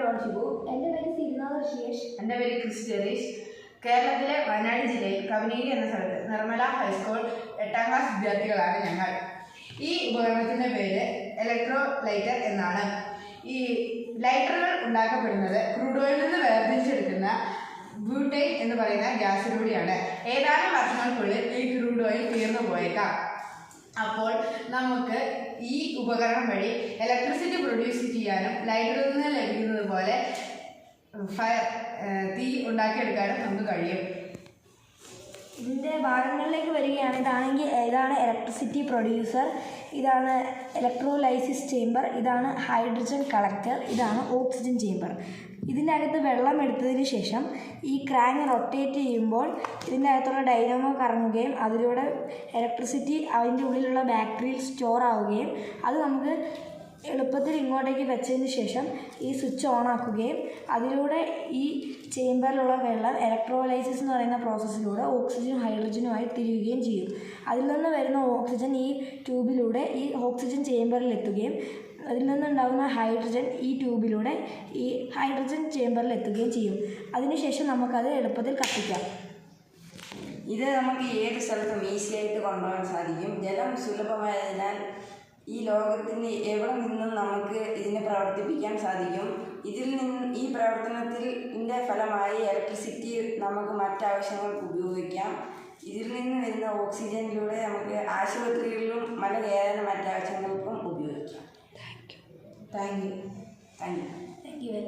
Don Shibu എന്റെ പേര് സിരിനാഥ് ഋഷിയേഷ് എന്റെ പേര് ക്രിസ് കേരളത്തിലെ വയനാട് ജില്ലയിൽ കവനേരി എന്ന സ്ഥലത്ത് നിർമ്മല ഹൈസ്കൂൾ എട്ടാം ക്ലാസ് വിദ്യാർത്ഥികളാണ് ഞങ്ങൾ. ഈ ഉപകരണത്തിന്റെ പേര് ഇലക്ട്രോ ലൈറ്റർ എന്നാണ്. ഈ ലൈറ്ററുകൾ ഉണ്ടാക്കപ്പെടുന്നത് ക്രൂഡ് ഓയിൽ നിന്ന് വേർതിരിച്ചെടുക്കുന്ന ബ്യൂട്ടൈൻ എന്ന് പറയുന്ന ഗ്യാസിലൂടെയാണ്. ഏതാനും വർഷങ്ങൾക്കുള്ളിൽ ഈ ക്രൂഡ് ഓയിൽ തീർന്നു പോയേക്കാം. അപ്പോൾ നമുക്ക് ഈ ഉപകരണം വഴി ഇലക്ട്രിസിറ്റി പ്രൊഡ്യൂസ് ചെയ്യാനും ലൈറ്ററിൽ നിന്ന് ലഭിക്കുന്നത് ഫയർ തീ ഉണ്ടാക്കിയെടുക്കാനും നമുക്ക് കഴിയും. ഇതിന്റെ ഭാഗങ്ങളിലേക്ക് വരികയാണ്. ഇതാണെങ്കിൽ ഇതാണ് ഇലക്ട്രിസിറ്റി പ്രൊഡ്യൂസർ ഇതാണ് ഇലക്ട്രോലൈസിസ് ചേമ്പർ ഇതാണ് ഹൈഡ്രജൻ കളക്ടർ ഇതാണ് ഓക്സിജൻ ചേമ്പർ ഇതിന്റെ അകത്ത് വെള്ളം എടുത്തതിന് ശേഷം ഈ ക്രാങ് റൊട്ടേറ്റ് ചെയ്യുമ്പോൾ ഇതിന്റെ അകത്തുള്ള ഡൈനാമോ കറങ്ങുകയും അതിലൂടെ ഇലക്ട്രിസിറ്റി അതിന്റെ ഉള്ളിലുള്ള ബാറ്ററിയിൽ സ്റ്റോർ ആവുകയും അത് നമുക്ക് എളുപ്പത്തിൽ ഇങ്ങോട്ടേക്ക് വെച്ചതിന് ശേഷം ഈ സ്വിച്ച് ഓൺ ആക്കുകയും അതിലൂടെ ഈ ചേമ്പറിലുള്ള വെള്ളം ഇലക്ട്രോലൈസിസ് എന്ന് പറയുന്ന പ്രോസസ്സിലൂടെ ഓക്സിജനും ഹൈഡ്രജനുമായി തിരിയുകയും ചെയ്യും. അതിൽ നിന്ന് വരുന്ന ഓക്സിജൻ ഈ ട്യൂബിലൂടെ ഈ ഓക്സിജൻ ചേംബറിൽ എത്തുകയും അതിൽ നിന്നുണ്ടാകുന്ന ഹൈഡ്രജൻ ഈ ട്യൂബിലൂടെ ഈ ഹൈഡ്രജൻ ചേംബറിൽ എത്തുകയും ചെയ്യും അതിനുശേഷം നമുക്കത് എളുപ്പത്തിൽ കത്തിക്കാം. ഇത് നമുക്ക് ഏത് സ്ഥലത്തും ഈസിയായിട്ട് കൊണ്ടുപോകാൻ സാധിക്കും. ജലം സുലഭമായതിനാൽ ഈ ലോകത്തിന് എവിടെ നിന്നും നമുക്ക് ഇതിനെ പ്രവർത്തിപ്പിക്കാൻ സാധിക്കും? ഇതിൽ നിന്ന് ഈ പ്രവർത്തനത്തിൽ ഇതിന്റെ ഫലമായി ഇലക്ട്രിസിറ്റി നമുക്ക് മറ്റാവശ്യങ്ങൾക്ക് ഉപയോഗിക്കാം. ഇതിൽ നിന്ന് വരുന്ന ഓക്സിജനിലൂടെ നമുക്ക് ആശുപത്രികളിലും മല കയറാൻ മറ്റാവശ്യങ്ങൾക്കും ഉപയോഗിക്കാം. Thank you. Thank you. Thank you.